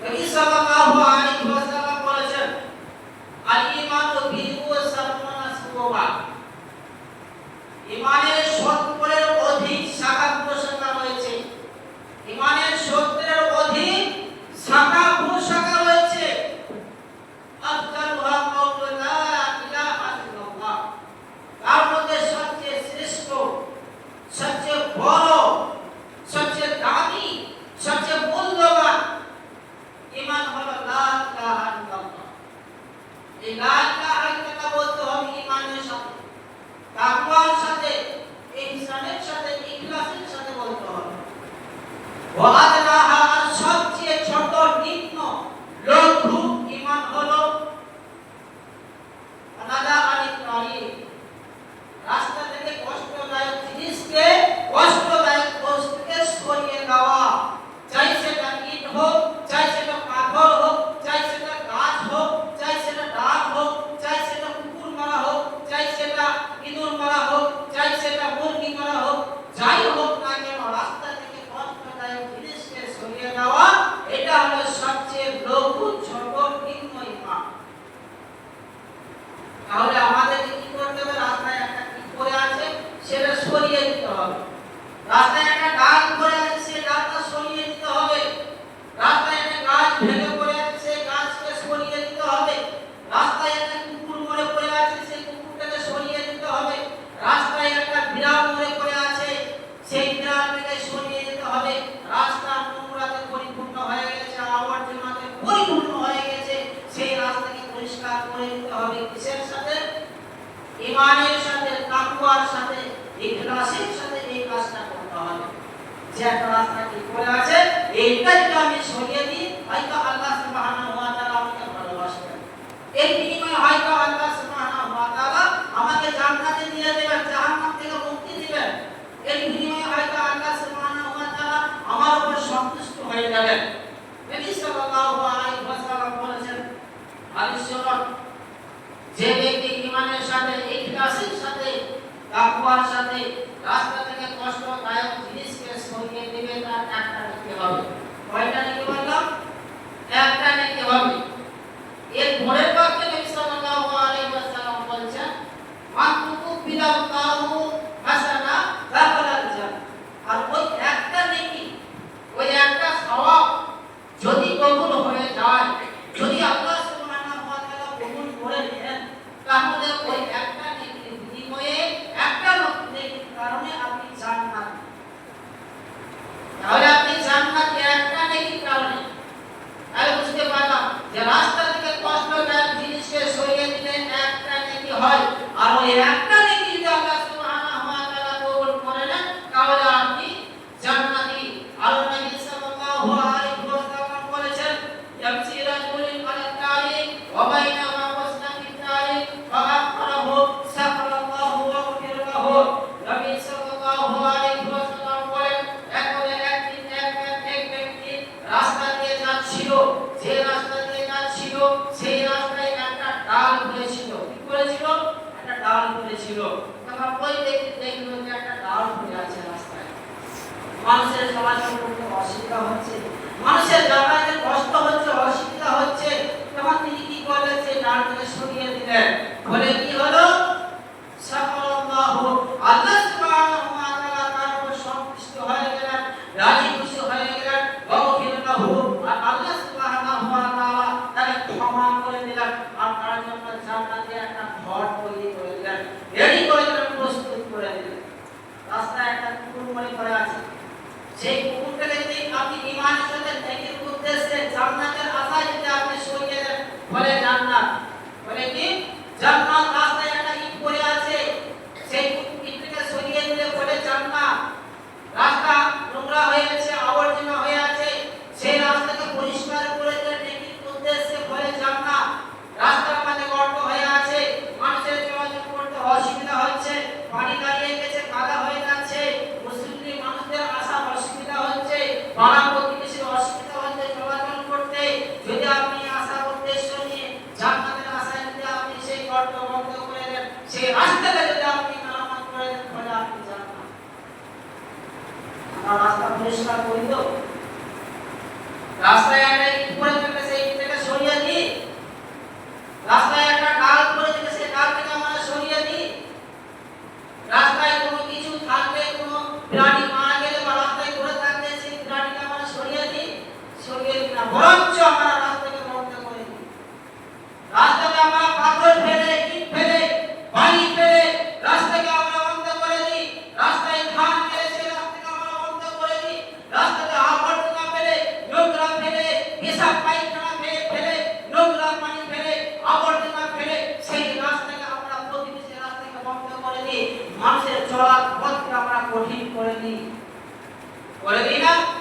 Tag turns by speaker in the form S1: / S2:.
S1: নবী সাল্লাল্লাহু আলাইহি এই লা ইলাহা ইল্লাল্লাহ বলতে হবে ইমানের সাথে তাকওয়ার সাথে ইহসানের সাথে ইখলাসের সাথে বলতে হবে ওয়াদনাহা আর সবচেয়ে ছোট নিম্ন লঘু ইমান হলো আনাদা আলী তারিক রাস্তা থেকে কষ্টদায়ক জিনিসকে কষ্টদায়ক বস্তুকে সরিয়ে দেওয়া চাই সেটা ইট হোক চাই সেটা পাথর হোক চাই সেটা গাছ হোক চাই সেটা ডাল হোক চাই সেটা কুকুর মারা হোক চাই সেটা ইঁদুর মারা হোক চাই সেটা মুরগি মারা হোক যাই হোক না কেন রাস্তা থেকে কষ্টদায়ক জিনিসকে সরিয়ে দেওয়া এটা হলো সবচেয়ে লঘু ছোট নিম্ন ইমান তাহলে আমাদেরকে কি করতে হবে রাস্তায় একটা কি পড়ে আছে সেটা সরিয়ে দিতে হবে রাস্তায় একটা গাছ পড়ে আছে সেই গাছটা সরিয়ে দিতে হবে রাস্তায় একটা গাছ ভেঙে পড়ে আছে সেই গাছকে সরিয়ে দিতে হবে রাস্তায় একটা কুকুর মরে পড়ে আছে সেই কুকুরটাকে সরিয়ে দিতে হবে রাস্তায় একটা বিড়াল মরে পড়ে আছে সেই বিড়ালটাকে সরিয়ে দিতে হবে রাস্তা নোংরাতে পরিপূর্ণ হয়ে গেছে আবর্জনাতে পরিপূর্ণ হয়ে গেছে, সেই রাস্তাকে পরিষ্কার করে দিতে হবে কিসের সাথে? ইমানের সাথে তাকওয়ার সাথে, ইখলাসের সাথে এই কাজটা করতে হবে। যে একটা রাস্তা কি করে আছে এইটা যদি আমি সরিয়ে দিই, হয়তো আল্লাহ সুবহানাহু আমাকে ভালোবাসবেন এর বিনিময়ে হয়তো আল্লাহ সুবহানাহু ওয়া তাআলা আমাকে জান্নাতে নিয়ে দেবেন জাহান্নাম থেকে মুক্তি দিবেন এর বিনিময়ে হয়তো আল্লাহ সুবহানাহু ওয়া তাআলা আমার উপর সন্তুষ্ট হয়ে নবী সাল্লাল্লাহু আলাইহি ওয়াসাল্লাম বলেছেন হাদিস যে ব্যক্তি ইমানের সাথে, ইখলাসের সাথে, তাকওয়ার সাথে রাস্তা থেকে কষ্টদায়ক জিনিসকে সরিয়ে দিবে, তার একটা নিতে হবে। কয়টা নিতে বললাম একটা নিতে হবে। এর পরের বাক্যে নবী সাল্লাল্লাহু আলাইহি ওয়াসাল্লাম বলেছেন মান তুকুবিলাল্লাহু হাসানা দাখালাল জান্নাহ আর ওই একটা নেকি ওই একটা সওয়াব যদি কবুল হয়ে যায় যদি আল্লাহ সুবহানাহু ওয়া তাআলা কবুল করে নেন তাহলে ওই একটা নেকির বিনিময়ে একটা নেকির কারণে আপনি জান্নাত তাহলে আপনি জান্নাত একটা নেকির কারণে তাহলে বুঝতে পারলাম যে রাস্তা থেকে কষ্টদায়ক জিনিসকে সরিয়ে দিলে একটা নেকি হয় আর ওই একটা নেকি যদি আল্লাহ সুবহানাহু ওয়া তাআলা কবুল করে নেন তাহলে আপনি জান্নাতি আল্লাহ নবী সাল্লাল্লাহু আলাইহি ওয়াসাল্লাম বলেছেন ইয়ামসি রাজুলিন আলা তারিক ওয়া বাইনা মা ওয়াসনা ফি তারিক ওয়া আখরাহু সাফারাল্লাহু ওয়া গফির লাহু নবী সাল্লাল্লাহু আলাইহি ওয়াসাল্লাম বলেন একদিন একদিন এক এক ব্যক্তি রাস্তা দিয়ে যাচ্ছিল যে রাস্তা দিয়ে যাচ্ছিল সেই রাস্তায় একটা ডাল পড়েছিল কি করেছিল একটা ডাল পড়েছিল তখন ওই ব্যক্তি দেখল যে একটা ডাল পড়ে আছে রাস্তায়। মানুষের চলাচল করতে অসুবিধা হচ্ছে। মানুষের যাতায়াতে কষ্ট হচ্ছে অসুবিধা হচ্ছে তখন তিনি কি করলেন সেই ডালটাকে সরিয়ে দিলেন বলে কি হলো সাফাল্লাহু আল্লাহ সুবহানাহু ওয়া তাআলা তার উপর সন্তুষ্ট হয়ে গেলেন করে করে করে করে রাস্তায় একটা কুকুর মরে পড়ে আছে সেই কুকুরটাকে যদি আপনি ইমানের সাথে নেকির উদ্দেশ্যে সরিয়ে দেন বলে জান্নাত বলে কি? জান্নাত রাস্তায় একটা ইট পড়ে আছে সেই ইটটাকে সরিয়ে দিলে বলে জান্নাত রাস্তা নোংরা হয়ে গেছে আবর্জনা হয়ে আছে সেই রাস্তাকে পরিষ্কার করে দিলে নেকির উদ্দেশ্যে বলে জান্নাত রাস্তার মাঝে গর্ত হয়ে আছে মানুষের চলাচল করতে অসুবিধা হচ্ছে পানি দাঁড়িয়ে গেছে কাদা হয়ে যাচ্ছে মুসলিম মানুষদের আসা অসুবিধা হচ্ছে রাস্তা পরিষ্কার রাস্তায় একটা পড়ে থাকলে সেই ইটটাকে সরিয়ে দিই রাস্তায় একটা ডাল পড়ে থাকে সেই ডালটাকে আমরা সরিয়ে দিই রাস্তায় কোনো কিছু থাকলে কোনো প্রাণী মারা গেলে বা রাস্তায় পড়ে থাকলে সেই প্রাণীকে আমরা সরিয়ে দিই সরিয়ে দিই না বরঞ্চ আমরা রাস্তাকে বন্ধ করে দিই রাস্তাতে আমরা পাথর ফেলে ইট ফেলে বালি ফেলে রাস্তাকে আমরা বন্ধ করে দিই রাস্তায় ধান ফেলে সেই রাস্তাকে আমরা বন্ধ করে দিই রাস্তাতে আবর্জনা ফেলে নোংরা ফেলে পেশাব পায়খানা ফেলে ফেলে নোংরা পানি ফেলে আবর্জনা ফেলে সেই রাস্তাকে আমরা প্রতিবেশী রাস্তাকে বন্ধ করে দিই মানুষের চলার পথকে আমরা কঠিন করে দিই করে দিই না শুনুন